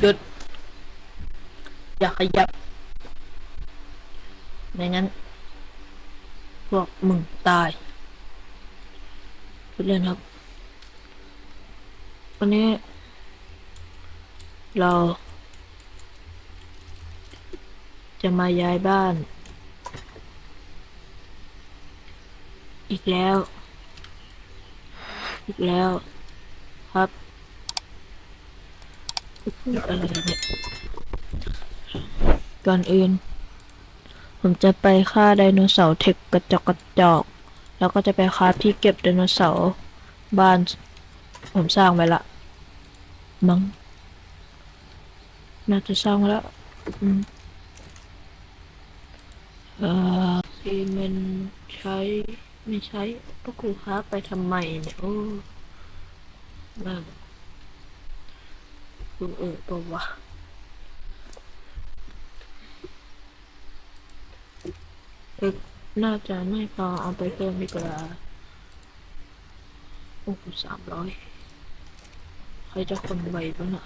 หยุด อย่าขยับ ไม่งั้น พวกมึงตายพูดเล่นครับ วันนี้ เรา จะมาย้ายบ้าน อีกแล้ว อีกแล้วครับ พูดอะไรเนี่ย ก่อนอื่น ผมจะไปฆ่าไดโนเสาร์เทคกระจอกกระจอก แล้วก็จะไปค้าที่เก็บไดโนเสาร์บ้าน ผมสร้างไว้ละ มั้งน่าจะสร้างแล้วอืมเอ่อซีเมนใช้ไม่ใช้พวกครูค้าไปทำไมเนี่ย โอ้บ้า มันเออปะวะน่าจะไม่พอเอาไปเพิ่มดีกว่าโอ้โหสามร้อยใครจะคนไวบ้างน่ะ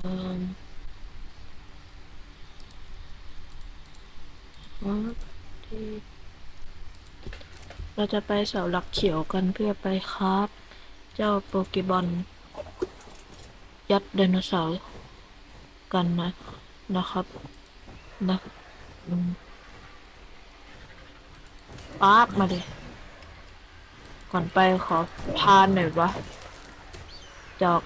เอิ่มอ๋อที่ เราจะไปเสาหลักเขียวกันเพื่อไปครับเจ้าโปเกบอลยัดไดโนเสาร์กันนะนะครับ นะป๊าบมาดิก่อนไปขอพานหน่อยวะจอก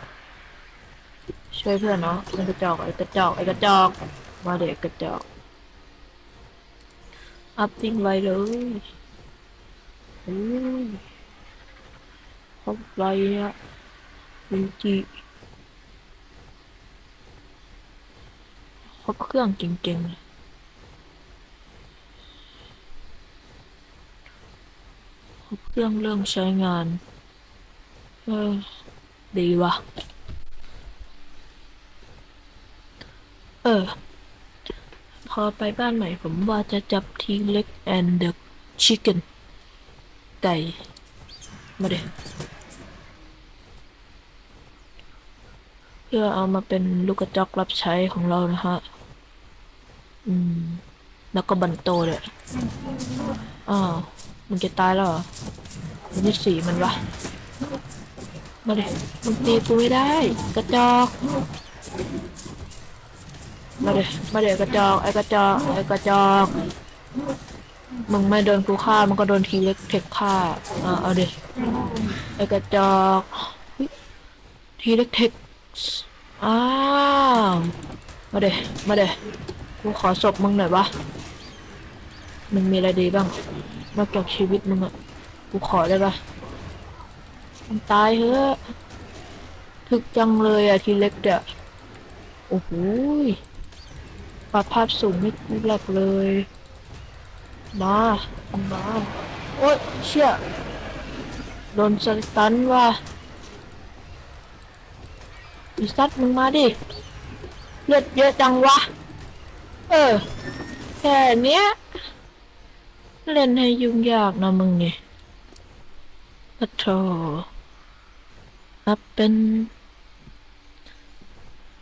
ช่วยเพื่อนเนาะไอ้กระจอกไอ้กระจอกไอ้กระจอกมาเด็กกระจอกอัพทิ้งไว้เลย อุ้ยครบไรอะฟิจิครบเครื่องจริงๆเลยครบเครื่องเรื่องใช้งาน เออ ดีว่ะเออ พอไปบ้านใหม่ผมว่าจะจับทีเล็กแอนเดอะชิคเก้น ไก่มาเด็เพื่อเอามาเป็นลูกกระจอกรับใช้ของเรานะฮะ อืม แล้วก็บันโตเลยอ้าวมันจะตายแล้วเหรอมันจะสีมันวะ มาเดิมึงตีกูไม่ได้ กระจอกมาเดิมาเดิกระจอก ไอ้กระจอก ไอ้กระจอก มึงไม่โดนกูฆ่ามันก็โดนทีเล็กเทคฆ่าอ่าเอาดิไอ้กระจอกทีเล็กเทคอ้าวมาเดมาเดกูขอศพมึงหน่อยวะมึงมีอะไรดีบ้างนอกจากชีวิตมึงอะกูขอได้ปะมึงตายเถอะถึกจังเลยอะทีเล็กเด้อโอ้โหปรับภาพสูงไม่แหลกเลย มามาโอ๊ยเชี่ยโดนสตันว่ะอีสัตว์มึงมาดิ เลือดเยอะจังวะ เออ แค่เนี้ย เล่นให้ยุ่งยากนะมึงเนี่ยปะโถอัพเป็น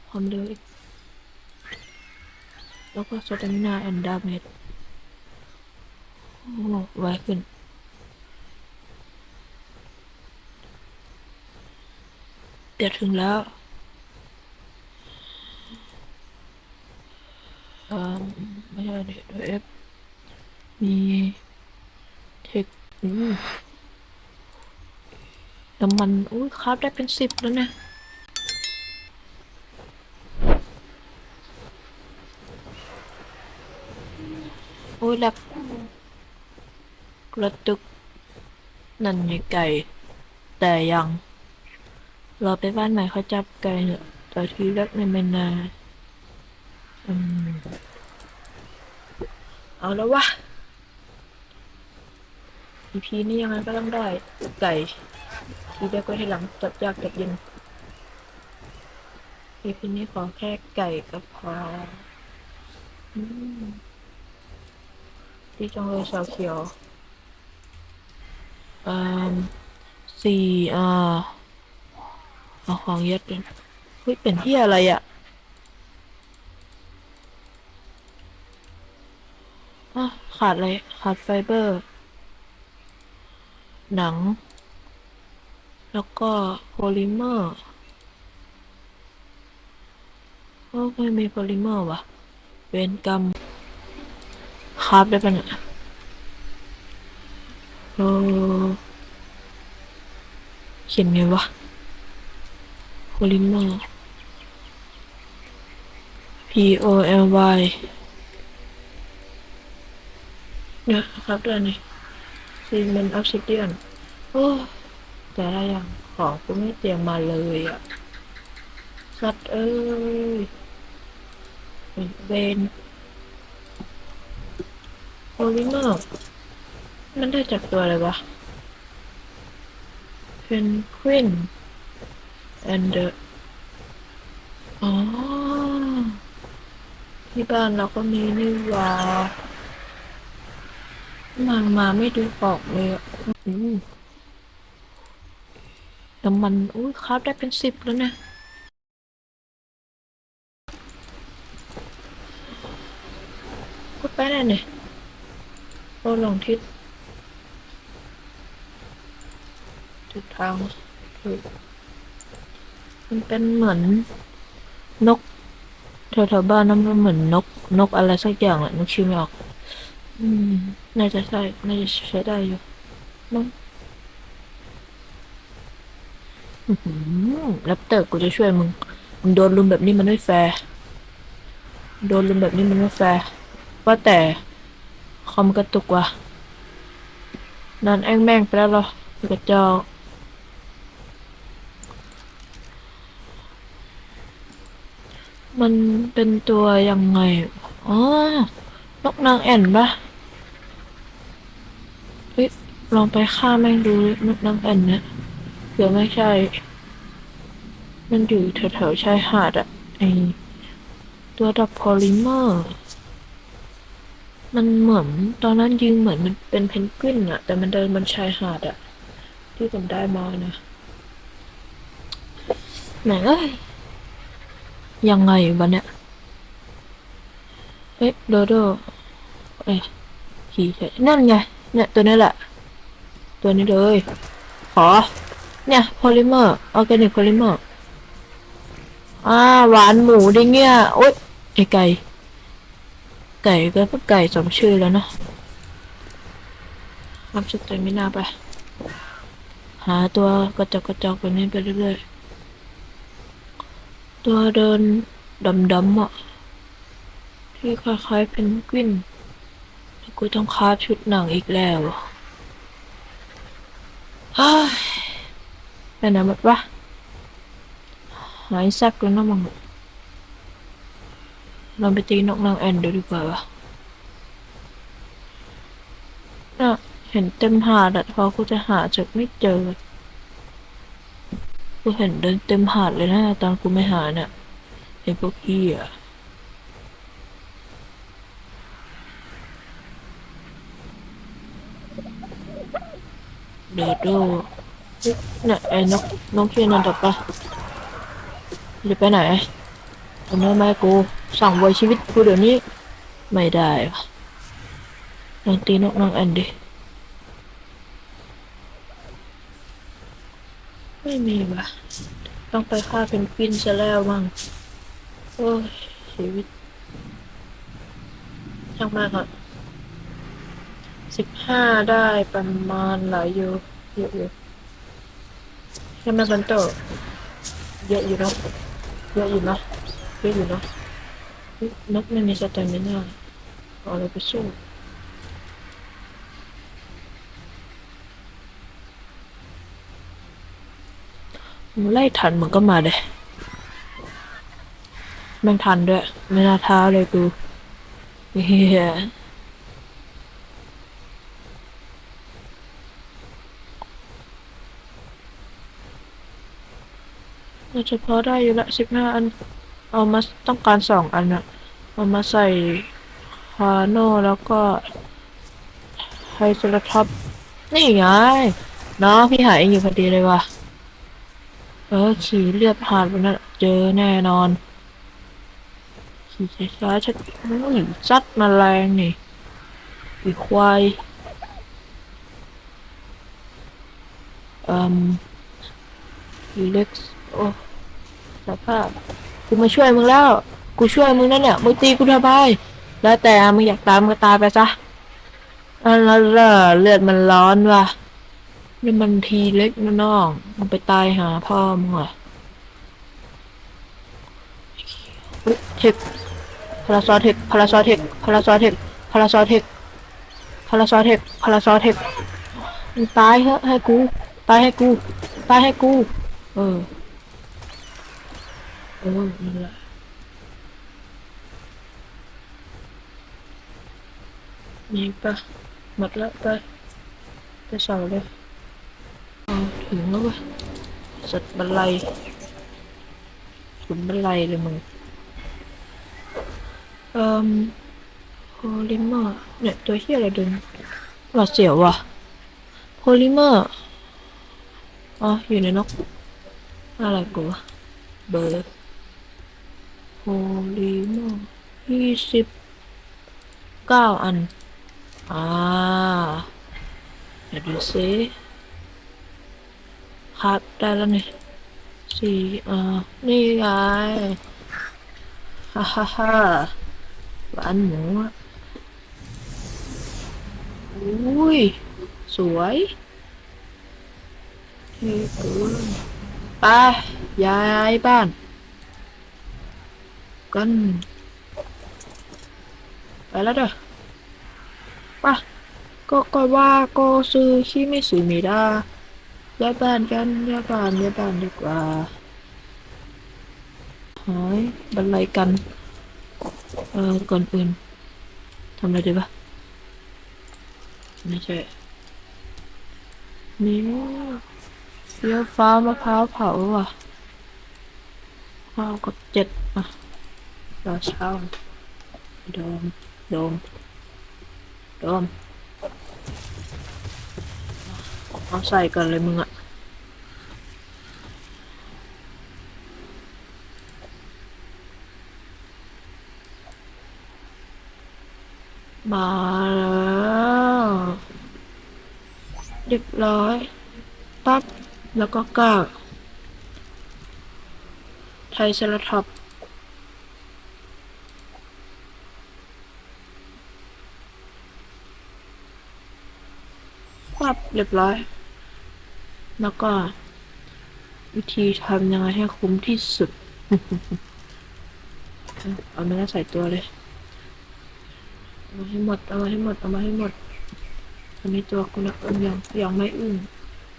ความเร็วอีกแล้วก็สเตมินาแอนดาเมจ ไวขึ้นเดี๋ยวถึงแล้วอ่อไม่ใช่เด็ดเอฟมีเทคอืน้ำมันอุ้ยคราฟได้เป็นสิบแล้วเนี่ยโอ้ยแลบก ระตุกนั่นไงไก่ แต่ยัง เรอไปบ้านใหม่เขาจับไก่เนอะแต่ทีแรกเนี่ยไม่นานอืมเอาแล้ววะ EP นี้ยังไงก็ต้องได้ ไก่ทีเดียวก็ให้หลังจับยากจับเย็น EP นี้ขอแค่ไก่ก็พออืมดีจังเลยสาวเขียว อืมสี่อ่าเอาของยัดเป็นเฮ้ยเป็นที่อะไรอะอะขาดอะไร ขาดไฟเบอร์ หนัง แล้วก็โพลิเมอร์โอ้ไม่มีโพลิเมอร์วะเวนกรรมคราฟได้ปะเนี่ย โอ้เขียนไงวะโพลิเมอร์ P O L Y เนี่ยครับด้วยนี่ซีเมนต์ออฟซิเดียนโอ้แต่ละอย่างของกูไม่เตรียมมาเลยอะ สัตว์เอ้ยเวนโอลิเมอร์ มันได้จากตัวอะไรวะเพนกวินแอนเดอร์อ๋อ ที่บ้านเราก็มีนี่ว่ามามาไม่ดูออกเลยอะน้ำมัน อุ้ยครับได้เป็นสิบแล้วนี่ยพูดไปได้เนี่ยโอ้ลองทิศ ทิศทางถูกมันเป็นเหมือนนกแถวๆบ้านนั้นมันเหมือนนก นกอะไรสักอย่างแหละนกชื่อไม่ออก อืม น่าจะใช่ น่าจะใช้ได้อยู่มั้งอื้อหือแรปเตอร์กูจะช่วยมึง มึงโดนลุมแบบนี้มันไม่แฟร์ โดนลุมแบบนี้มันไม่แฟร์ว่าแต่คอมกระตุกว่ะนั่นแอ้งแม่งไปแล้วเหรอกระจอก มันเป็นตัวยังไง อ๋อ นกนางแอ่นปะเฮ้ย ลองไปฆ่าแม่งดูนกนางแอ่นเนี่ยเผื่อไม่ใช่ มันอยู่แถวๆชายหาดอะไอตัวดับโพลิเมอร์ มันเหมือนตอนนั้นยิงเหมือนมันเป็นเพนกวินอะแต่มันเดินบนชายหาดอะที่ผมได้มานะแหมเอ้ย ยังไงวะเนี่ย เอ๊ะโดโดเอ๊ะขี่เฉยนั่นไง เนี่ย ตัวนี้แหละ ตัวนี้เลย ขอ เนี่ยโพลิเมอร์ออร์แกนิกโพลิเมอร์อ่าหวานหมูดิเงี้ยโอ๊ยไอไก่ ไก่ก็ไก่สมชื่อแล้วเนาะรับสเตมินาไป หาตัวกระจกกระจกแบบนี้ไปเรื่อยๆ ตัวเดินดำๆอะ ที่คล้ายๆเพนกวินแล้วกูต้องคาบชุดหนังอีกแล้วเฮ้ยไปไหนหมดวะหายซักแล้วนะมึงเราไปตีนกนางแอ่นดูดีกว่าวะน่ะเห็นเต็มหาดอะพอกูจะหาจดไม่เจอ กูเห็นเดินเต็มหาดเลยนะตอนกูไม่หาเนี่ยไอ้พวกพี่อะเดโดเนี่ยไอ้นกนกที่นั่นตบปะจะไปไหนเอาเนื้อมาให้กู สั่งไว้ชีวิตกูเดี๋ยวนี้ ไม่ได้วะลองตีนกนางแอนดิ ไม่มีวะต้องไปฆ่าเป็นกวินซะแล้วมั้งโอ้ยชีวิตช่างมากอะสิบห้าได้ประมาณหลายอยู่เยอะอยู่ใช่ไหมกันโตเยอะอยู่เนอะเยอะอยู่เนอะเยอะอยู่เนอะนกไม่มีสเตมิน่าเอาอะไรไปสู้ ไล่ทันมึงก็มาเลยแม่งทันด้วย ไม่น่าท้าเลยกูเฮียเราจะพอได้อยู่ละสิบห้าอัน เอามาต้องการสองอันอะเอามาใส่คาโน่แล้วก็ไฮเซราท็อปนี่ไงน้อพี่หายอยู่พอดีเลยว่ะ เออขี่เลือดผ่านไปนั่นเจอแน่นอน ขี่ช้าๆชัดอุ้ยซัดมาแรงนี่อีควายอ่มเล็กโอ้สภาพกูมาช่วยมึงแล้ว กูช่วยมึงนั่นเนี่ยมึงตีกูทำไมแล้วแต่มึงอยากตามก็ตายไปซะอันล่ะเลือดมันร้อนว่ะ นี่มันทีเล็กนะน้องมึงไปตายหาพ่อมึงเหรอเทคพาราซอเทคพาราซอเทคพาราซอเทคพาราซอเทคพาราซอเทคพาราซอเทคมึงตายเหอะให้กู ตายให้กู ตายให้กู เออ เออนั่นแหละมีปะหมดแล้วไปไปเสาเลย ถึงแล้วเว้ยสัตว์บันไลขุนบันไลเลยมึง เอ่อโพลิเมอร์เนี่ยตัวเฮียอะไรดินหวาดเสียวว่ะโพลิเมอร์อ๋ออยู่ในนกอะไรกูวะเบอร์โพลิเมอร์ยี่สิบเก้าอัน อ่าเดี๋ยวดูซิ ครับ ได้แล้วนี่สี่เอ่านี่ไงฮ่าฮ่าฮ่าหวานหมูอุ้ย สวยเท่เกินไปย้ายบ้าน กัน ไปแล้วเด้อไปก็ก็ว่าก็ซื้อขี้ไม่ซื้อไม่ได้ ย้ายบ้านกันย้ายบ้านย้ายบ้านดีกว่าหายบันไลกัน เออก่อนอื่นทำอะไรดีปะไม่ใช่นี่เฟี้ยวฟ้ามะพร้าวเผาว่ะข้าวกับเจ็ดอะรอเช้าโดมโดมโดม เอาใส่กันเลยมึงอะมาแล้วเรียบร้อยปั๊บแล้วก็ก้าวไทยเซราท็อปปั๊บเรียบร้อย แล้วก็ วิธีทำยังไงให้คุ้มที่สุด เอาเนื้ใส่ตัวเลย เอามาให้หมด เอามาให้หมด เอามาให้หมดอันนี้ตัวคุณนักอึ้งยังยังไม่อึ้ง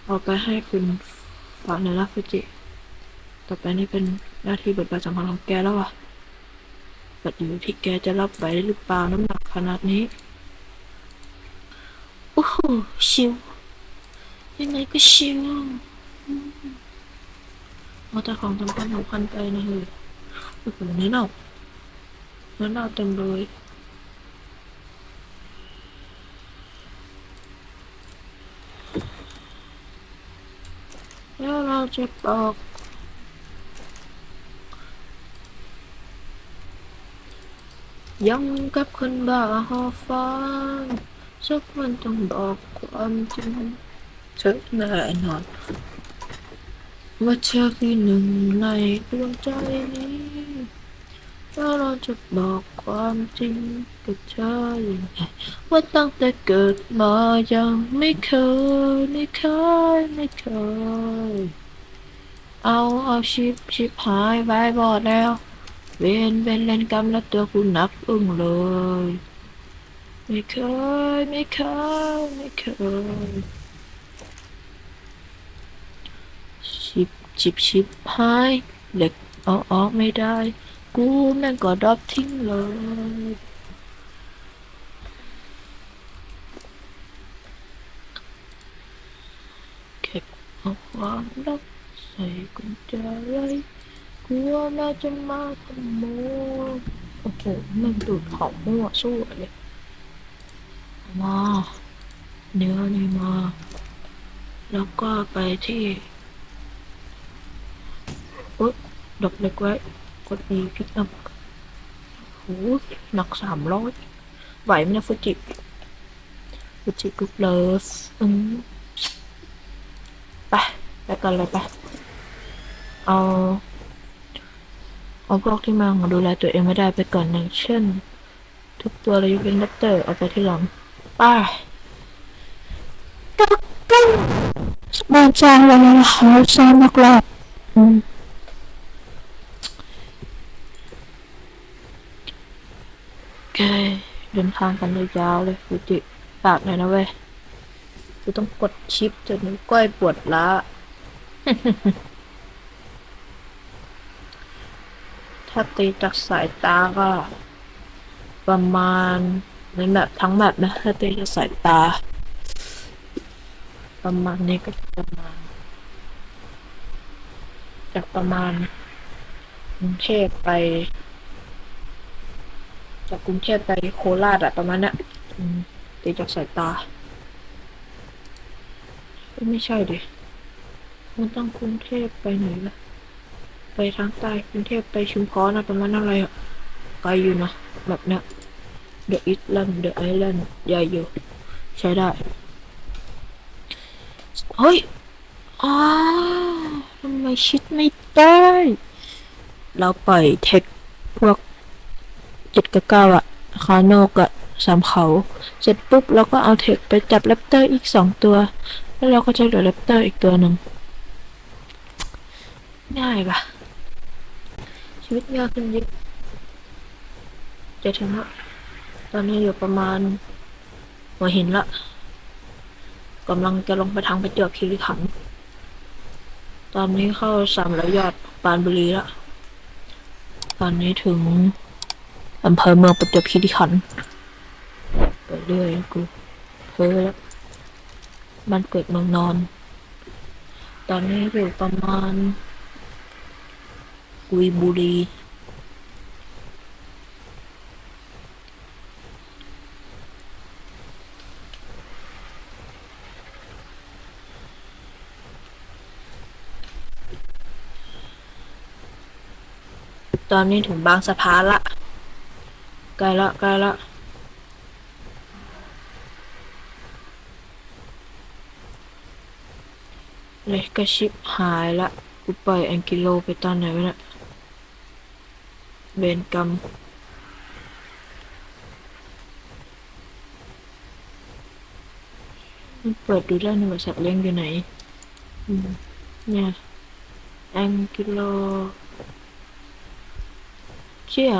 เอาไปให้คุณฝากในรัฟจิ ต่อไปนี่เป็นหน้าที่บทบาทสำคัญของแกแล้วอะบัดอยู่ที่แกจะรับไหวหรือเปล่าน้ำหนักขนาดนี้ โอ้โหชิว ยังไงก็ชิวมเอาแต่ของสำคัญสำคัญไปนะเฮ้ยโอ้โหนื้อเนาเนื้อเน่าเต็มเลยแล้วเราจะบอกยังกับคนบ้าหอฟังสักวันต้องบอกความจริง เธอแน่นอน ว่าเธอคือหนึ่งในดวงใจนี้แล้วเราจะบอกความจริงกับเธออย่างไรว่าตั้งแต่เกิดมายังไม่เคยไม่เคยไม่เคย เอาเอาชิปชิปหายไว้บอดแล้วเวนเป็นเล่นกรรมแล้วตัวกูหนักอึ้งเลย ไม่เคย ไม่เคย ไม่เคย ชิปชิปชิปหายเหล็กเอาออกไม่ได้ กูแม่งก็ดรอปทิ้งเลยเก็บเอาความรักใส่กุญแจไว้กลัวแม่จะมาขโมยโอ้โหแม่งดูดของมั่วสู้เลยมาเนื้อนี่มา แล้วก็ไปที่ โอ๊ยดอกเล็กไว้ กด E พิกอัพโหหนักสามร้อยไหวไหมนะฟูจิฟูจิกรุ๊ปเลิฟอืมไปไปกันเลยไปเอาเอาพวกที่มันดูแลตัวเองไม่ได้ไปก่อนอย่างเช่น ทุกตัวเลยกเป็นเลปเตอร์เอาไปที่หลังไป้ากักกันบานจ้างแล้วนะคะสร้างมากรอบอืมโอเค เดินทางกันยาวเลยฟูจิฝากหน่อยนะเว้ยกูต้องกดชิปจนนิ้วก้อยปวดล้าถ้าตีจากสายตาก็ ประมาณในแบบทั้งแบบนะถ้าตีจากสายตา ประมาณนี้ก็จะประมาณ จากประมาณกรุงเทพไป จากกรุงเทพไปโคราชอะประมาณนี้ยอืมตีจากสายตา ไม่ใช่ดิมันต้องกรุงเทพไปไหนล่ะ ไปทางใต้กรุงเทพไปชุมพรนะประมาณอะไรอะไกลอยู่นะแบบเนี้ย The Island The Island ใหญ่อยู่ ใช้ได้ เฮ้ยอ้าทำไมชิดไม่ได้ เราปล่อยเทคพวก เจ็ดกับเก้าอะคาโนกอะสามเขา เสร็จปุ๊บเราก็เอาเทคไปจับแรปเตอร์อีกสองตัว แล้วเราก็จะเหลือแรปเตอร์อีกตัวหนึ่งง่ายปะชีวิตยากขึ้นเยิบจะถึงละตอนนี้อยู่ประมาณหัวหินละกำลังจะลงไปทางประจวบคีรีขันธ์ตอนนี้เข้าสามร้อยยอดปานบุรีละตอนนี้ถึง อำเภอเมืองประจวบคีรีขันธ์ไปเรื่อยกูเพ้อแล้วมันเกิดเมืองนอน ตอนนี้อยู่ประมาณ กุยบุรีตอนนี้ถึงบางสะพานละ ใกล้ละใกล้ละเลยก็ชิปหายละกูไปแองกิโลไปตอนไหนวะเนี่ยเวรกรรมมันเปิดดูได้ในบริษัทเลี้ยงอยู่ไหนอืมเนี่ยแองกิโลเชี่ย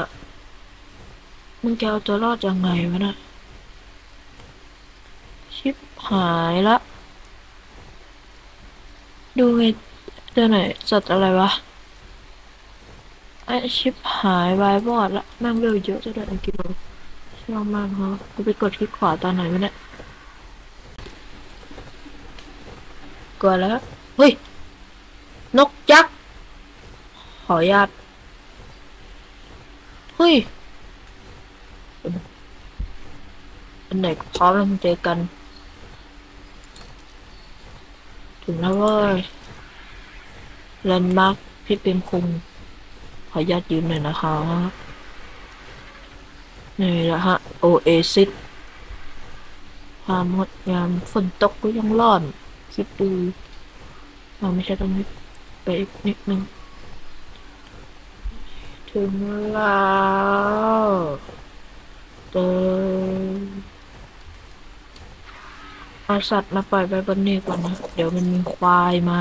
มึงจะเอาตัวรอดยังไงวะนะชิปหายละ ดูไงเดี๋ยวไหนอยสัตว์อะไรวะไอชิปหายไวบอดละแม่งเร็วเยอะจะได้อันกิโลช่างมากฮะกูไปกดคลิกขวาตอนไหนวะเนี่ยกดแล้ว เฮ้ย นกยักษ์ขออนุญาตเฮ้ย อันไหนก็พร้อมแล้วมาเจอกัน ถึงแล้วเว้ยแลนด์มาร์คพี่เป็นคุงขออนุญาตยืมหน่อยนะคะนี่แหละฮะ โอเอซิสความงดงามฝนตกก็ยังร้อนคิดดูเราไม่ใช่ตรงนี้ไปอีกนิดนึง ถึงแล้ว เดินเอาสัตว์มาปล่อยไว้บนนี้ก่อนนะ เดี๋ยวมันมีควายมา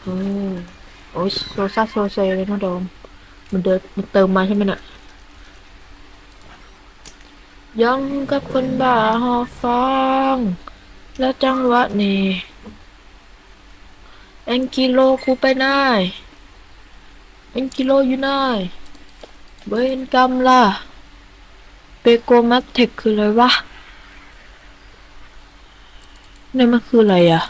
โอ้โอ้ยโซซ่าโซเซเลยนะโดมมันเดินมันเติมมาใช่ไหมน่ะยังกับคนบ้าหอฟัง แล้วจังหวะนี้ แองกิโลกูไปไห เอ็นกิโลอยู่ไหนเบนกรรมล่ะเปโกมัตเทคคืออะไรวะนี่มันคืออะไรอะ